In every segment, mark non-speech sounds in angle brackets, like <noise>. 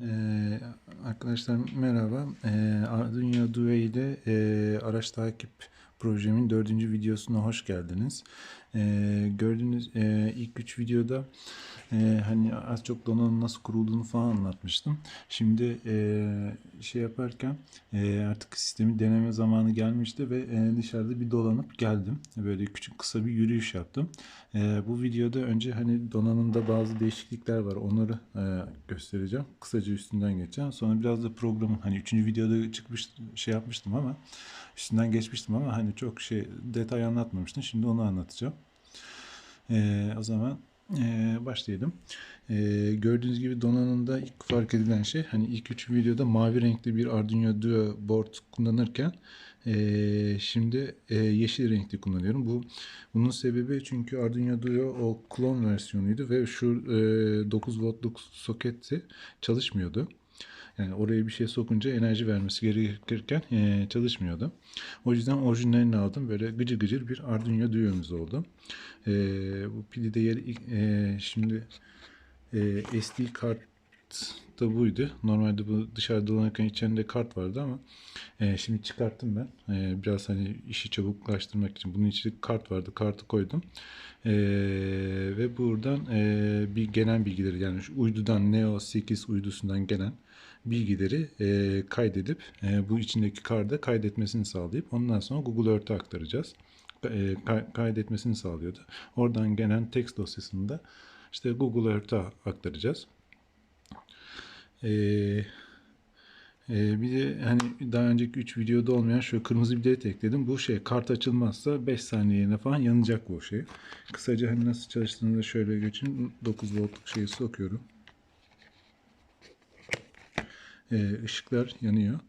Ee, arkadaşlar merhaba. Ee, Arduino Due ile e, araç takip projemin dördüncü videosuna hoş geldiniz. Ee, gördüğünüz e, ilk üç videoda e, hani az çok donanım nasıl kurulduğunu falan anlatmıştım. Şimdi e, şey yaparken e, artık sistemi deneme zamanı gelmişti ve e, dışarıda bir dolanıp geldim. Böyle küçük kısa bir yürüyüş yaptım. E, bu videoda önce hani donanımda bazı değişiklikler var. Onları e, göstereceğim. Kısaca üstünden geçeceğim. Sonra biraz da programın hani üçüncü videoda çıkmış şey yapmıştım ama üstünden geçmiştim ama hani çok şey detay anlatmamıştım. Şimdi onu anlatacağım. E, o zaman e, başlayalım. E, gördüğünüz gibi donanımda ilk fark edilen şey hani ilk üç videoda mavi renkli bir Arduino Duo board kullanırken e, şimdi e, yeşil renkli kullanıyorum. Bu bunun sebebi çünkü Arduino Duo o klon versiyonuydu ve şu e, 9 voltluk soketi çalışmıyordu. Yani oraya bir şey sokunca enerji vermesi gerekirken e, çalışmıyordu. O yüzden orijinalini aldım. Böyle gıcır gıcır bir Arduino Duo'muz oldu. E, bu pili de yeri, e, şimdi e, SD kart da buydu. Normalde bu dışarıda dolanırken içinde kart vardı ama e, şimdi çıkarttım ben. E, biraz hani işi çabuklaştırmak için. Bunun içinde kart vardı. Kartı koydum. E, ve buradan e, bir gelen bilgileri yani şu uydudan Neo 8 uydusundan gelen bilgileri e, kaydedip e, bu içindeki karda kaydetmesini sağlayıp ondan sonra Google Earth'e aktaracağız. E, kay- kaydetmesini sağlıyordu. Oradan gelen text dosyasını da işte Google Earth'e aktaracağız. Ee, e, bir de hani daha önceki 3 videoda olmayan şu kırmızı bir det ekledim. Bu şey kart açılmazsa 5 saniyene falan yanacak bu şey. Kısaca hani nasıl çalıştığını da şöyle geçin. 9 voltluk şeyi sokuyorum. Ee, ışıklar yanıyor.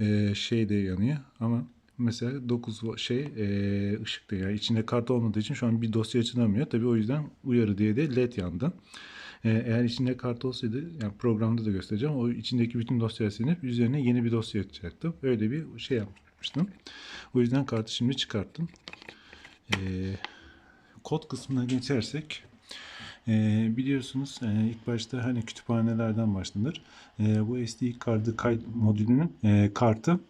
Ee, şey de yanıyor ama mesela 9 vo- şey e, ışık da yani içinde kart olmadığı için şu an bir dosya açılamıyor. Tabii o yüzden uyarı diye de led yandı. Ee, eğer içinde kart olsaydı yani programda da göstereceğim. O içindeki bütün dosyaları silip üzerine yeni bir dosya açacaktım. Öyle bir şey yapmıştım. O yüzden kartı şimdi çıkarttım. Ee, kod kısmına geçersek e, biliyorsunuz e, ilk başta hani kütüphanelerden başlanır. E, bu SD kartı kayıt modülünün e, kartı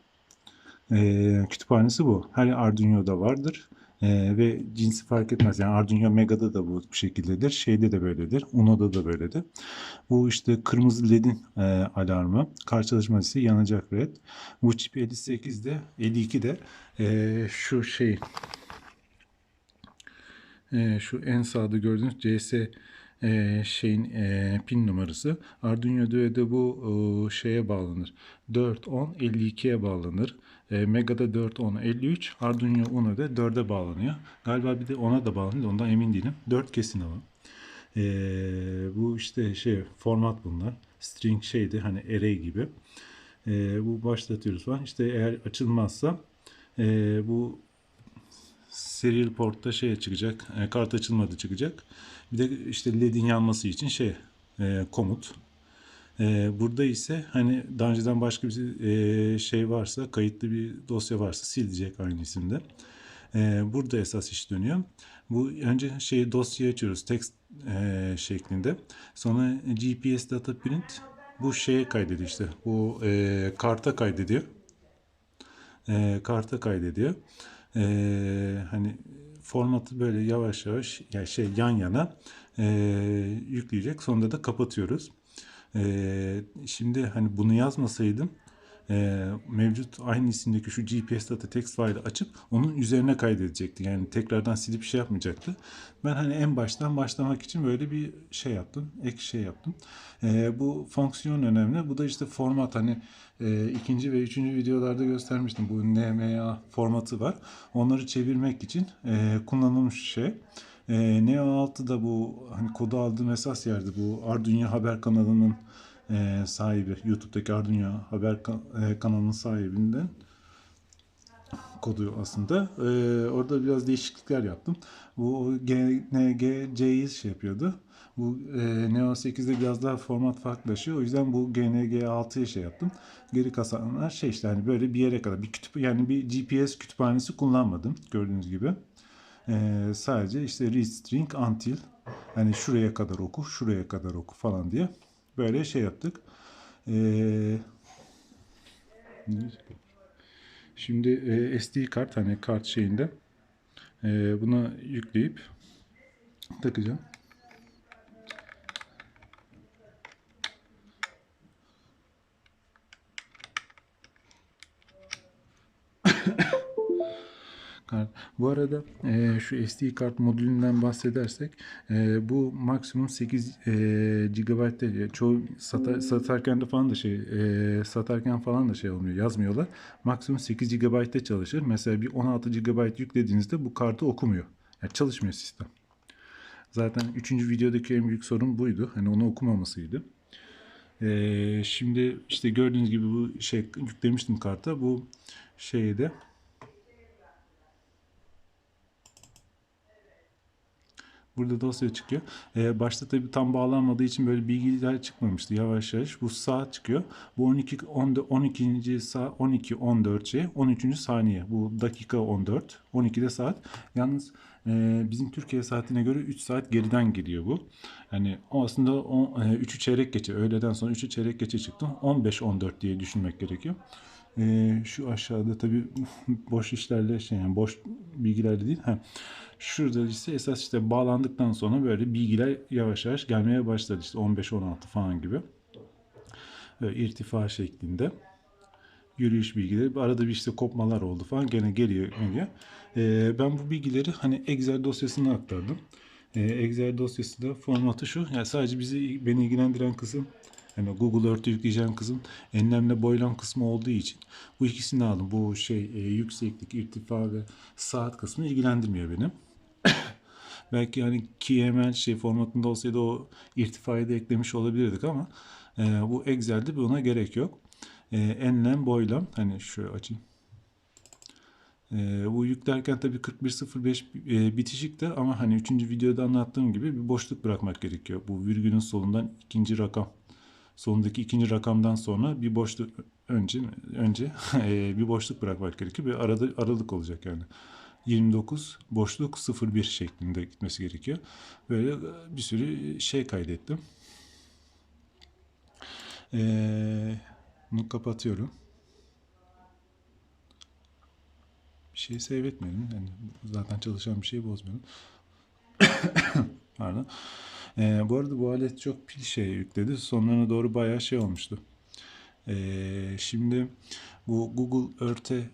e, kütüphanesi bu. Her Arduino'da vardır. E, ve cinsi fark etmez. Yani Arduino Mega'da da bu şekildedir. Şeyde de böyledir. Uno'da da böyledir. Bu işte kırmızı ledin e, alarmı. Kar çalışması ise yanacak led. Bu çip 58'de 52'de e, şu şey e, şu en sağda gördüğünüz CS e, şeyin e, pin numarası. Arduino Duo'da bu e, şeye bağlanır. 41052'ye bağlanır. E, Mega'da 41053, Arduino Uno'da 4'e bağlanıyor. Galiba bir de ona da bağlanıyor. Ondan emin değilim. 4 kesin ama. Bu işte şey format bunlar. String şeydi hani array gibi. Bu başlatıyoruz falan. İşte eğer açılmazsa bu serial portta şey çıkacak. E, kart açılmadı çıkacak. Bir de işte ledin yanması için şey e, komut. E, burada ise hani daha önceden başka bir e, şey varsa kayıtlı bir dosya varsa silecek aynı isimde. E, burada esas iş dönüyor. Bu önce şey dosyayı açıyoruz text e, şeklinde. Sonra GPS data print bu şeye kaydediyor işte. Bu e, karta kaydediyor e, karta kaydediyor. E, hani formatı böyle yavaş yavaş yani şey yan yana e, yükleyecek. Sonunda da kapatıyoruz. E, şimdi hani bunu yazmasaydım e, mevcut aynı isimdeki şu GPS data text file'ı açıp onun üzerine kaydedecekti. Yani tekrardan silip şey yapmayacaktı. Ben hani en baştan başlamak için böyle bir şey yaptım. Ek şey yaptım. E, bu fonksiyon önemli. Bu da işte format hani e, ikinci ve üçüncü videolarda göstermiştim. Bu NMA formatı var. Onları çevirmek için e, kullanılmış şey. E, Neo 6'da bu hani kodu aldığım esas yerde bu Arduino haber kanalının e, sahibi, YouTube'daki Arduino haber e, kanalının sahibinden kodu aslında. E, orada biraz değişiklikler yaptım. Bu GNGC'yi şey yapıyordu. Bu e, Neo 8'de biraz daha format farklılaşıyor. O yüzden bu GNG6'ya şey yaptım. Geri kalanlar şey işte hani böyle bir yere kadar bir kütüp yani bir GPS kütüphanesi kullanmadım gördüğünüz gibi. E, sadece işte read string until hani şuraya kadar oku, şuraya kadar oku falan diye böyle şey yaptık. Ee, şimdi e, SD kart hani kart şeyinde e, buna yükleyip takacağım. Kart. Bu arada e, şu SD kart modülünden bahsedersek e, bu maksimum 8 e, GB'de çoğu sata, satarken de falan da şey e, satarken falan da şey olmuyor yazmıyorlar. Maksimum 8 GB'de çalışır. Mesela bir 16 GB yüklediğinizde bu kartı okumuyor. Yani çalışmıyor sistem. Zaten 3. videodaki en büyük sorun buydu. Hani onu okumamasıydı. Ee, şimdi işte gördüğünüz gibi bu şey yüklemiştim karta. Bu şeyde Burada dosya çıkıyor. Ee, başta tabii tam bağlanmadığı için böyle bilgiler çıkmamıştı yavaş yavaş. Bu saat çıkıyor. Bu 12 10, 12. saat 12 14 şey 13. saniye. Bu dakika 14. 12'de saat. Yalnız e, bizim Türkiye saatine göre 3 saat geriden geliyor bu. Yani aslında 3'ü çeyrek geçe öğleden sonra 3'ü çeyrek geçe çıktı. 15 14 diye düşünmek gerekiyor. Ee, şu aşağıda tabii <laughs> boş işlerle şey yani boş bilgilerle değil. Ha. Şurada ise esas işte bağlandıktan sonra böyle bilgiler yavaş yavaş gelmeye başladı. işte 15-16 falan gibi. Böyle irtifa şeklinde. Yürüyüş bilgileri. Arada bir işte kopmalar oldu falan. Gene geliyor. geliyor. Ee, ben bu bilgileri hani Excel dosyasına aktardım. Ee, Excel dosyası da formatı şu. Yani sadece bizi beni ilgilendiren kısım yani Google Earth'e yükleyeceğim kısım enlemle boylam kısmı olduğu için bu ikisini aldım. Bu şey e, yükseklik, irtifa ve saat kısmı ilgilendirmiyor benim. <coughs> Belki hani KML şey formatında olsaydı o irtifayı da eklemiş olabilirdik ama e, bu Excel'de buna gerek yok. E, enlem, boylam hani şöyle açayım. E, bu yüklerken tabii 41.05 e, bitişikte ama hani 3. videoda anlattığım gibi bir boşluk bırakmak gerekiyor. Bu virgülün solundan ikinci rakam sonundaki ikinci rakamdan sonra bir boşluk önce önce <laughs> e, bir boşluk bırakmak gerekiyor. Bir arada aralık olacak yani. 29 boşluk 01 şeklinde gitmesi gerekiyor. Böyle bir sürü şey kaydettim. Ee, bunu kapatıyorum. Bir şey seyretmedim. Yani zaten çalışan bir şey bozmuyorum. <coughs> Pardon. Ee, bu arada bu alet çok pil şey yükledi. Sonlarına doğru bayağı şey olmuştu. Ee, şimdi bu Google Earth'e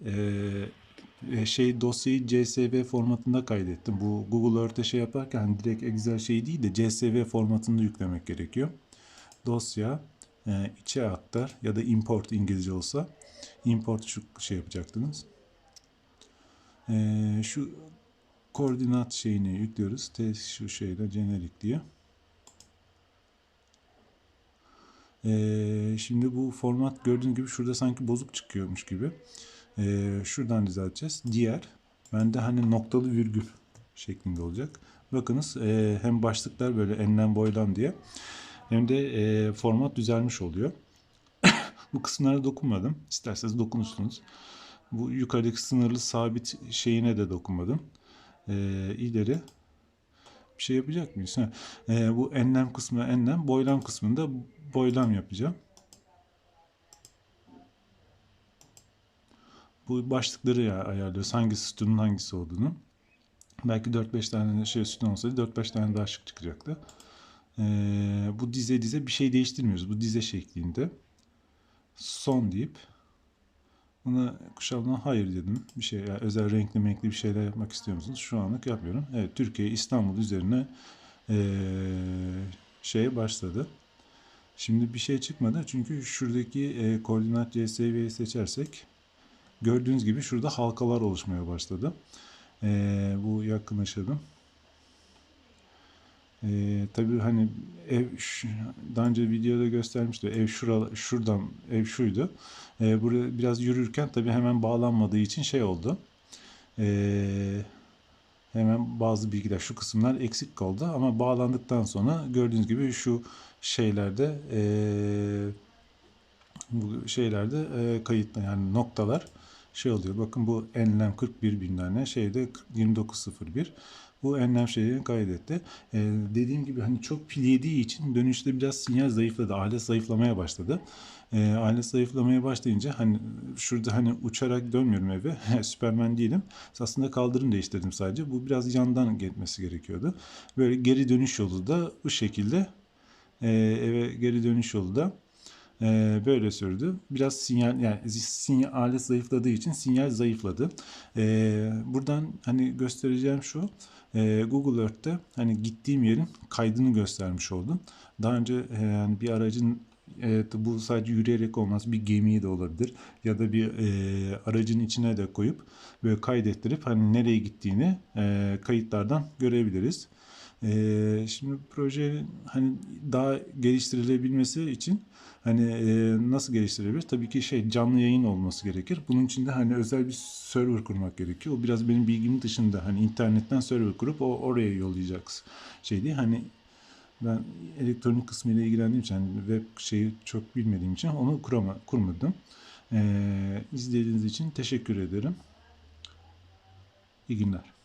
e, şey dosyayı CSV formatında kaydettim. Bu Google Earth'e şey yaparken hani direkt Excel şey değil de CSV formatında yüklemek gerekiyor. Dosya e, içe aktar ya da import İngilizce olsa import şu şey yapacaktınız. E, şu koordinat şeyini yüklüyoruz. Test şu şeyle generic diye. Ee, şimdi bu format gördüğünüz gibi şurada sanki bozuk çıkıyormuş gibi. Ee, şuradan düzelteceğiz. Diğer bende hani noktalı virgül şeklinde olacak. Bakınız e, hem başlıklar böyle enlem boylam diye hem de e, format düzelmiş oluyor. <coughs> bu kısımlara dokunmadım. İsterseniz dokunursunuz. Bu yukarıdaki sınırlı sabit şeyine de dokunmadım. E, ileri bir şey yapacak mıyız? Ha. E, bu enlem kısmı enlem, boylam kısmında boylam yapacağım. Bu başlıkları ya ayarlıyoruz. Hangisi sütunun hangisi olduğunu. Belki 4-5 tane şey sütun olsaydı 4-5 tane daha şık çıkacaktı. Ee, bu dize dize bir şey değiştirmiyoruz. Bu dize şeklinde. Son deyip Buna kuşağına hayır dedim. Bir şey yani özel renkli renkli bir şeyler yapmak istiyor musunuz? Şu anlık yapıyorum. Evet Türkiye İstanbul üzerine ee, şeye başladı. Şimdi bir şey çıkmadı çünkü şuradaki e, koordinat CSV'yi seçersek gördüğünüz gibi şurada halkalar oluşmaya başladı. E, bu yakınlaşalım. E, tabii hani ev daha önce videoda göstermişti. Ev şura, şuradan ev şuydu. E, buraya biraz yürürken tabii hemen bağlanmadığı için şey oldu. E, hemen bazı bilgiler şu kısımlar eksik kaldı ama bağlandıktan sonra gördüğünüz gibi şu şeylerde e, bu şeylerde e, kayıtlı yani noktalar şey oluyor. Bakın bu enlem 41 bilmem ne şeyde 2901. bu enlem şeyini kaydetti. Ee, dediğim gibi hani çok pil yediği için dönüşte biraz sinyal zayıfladı. Alet zayıflamaya başladı. Ee, alet zayıflamaya başlayınca hani şurada hani uçarak dönmüyorum eve. <laughs> Süpermen değilim. Aslında kaldırım değiştirdim sadece. Bu biraz yandan gitmesi gerekiyordu. Böyle geri dönüş yolu da bu şekilde e, eve geri dönüş yolu da e, böyle sürdü. Biraz sinyal yani sinyal alet zayıfladığı için sinyal zayıfladı. E, buradan hani göstereceğim şu. Google Earth'te hani gittiğim yerin kaydını göstermiş oldum. Daha önce e, yani bir aracın Evet, bu sadece yürüyerek olmaz. Bir gemiyi de olabilir. Ya da bir e, aracın içine de koyup böyle kaydettirip hani nereye gittiğini e, kayıtlardan görebiliriz. E, şimdi projenin hani daha geliştirilebilmesi için hani e, nasıl geliştirilebilir? Tabii ki şey canlı yayın olması gerekir. Bunun için de hani özel bir server kurmak gerekiyor. O biraz benim bilgimin dışında. Hani internetten server kurup o oraya yollayacaksın. Şey değil hani ben elektronik kısmıyla ilgilendiğim için yani web şeyi çok bilmediğim için onu kurama, kurmadım. Ee, izlediğiniz için teşekkür ederim. İyi günler.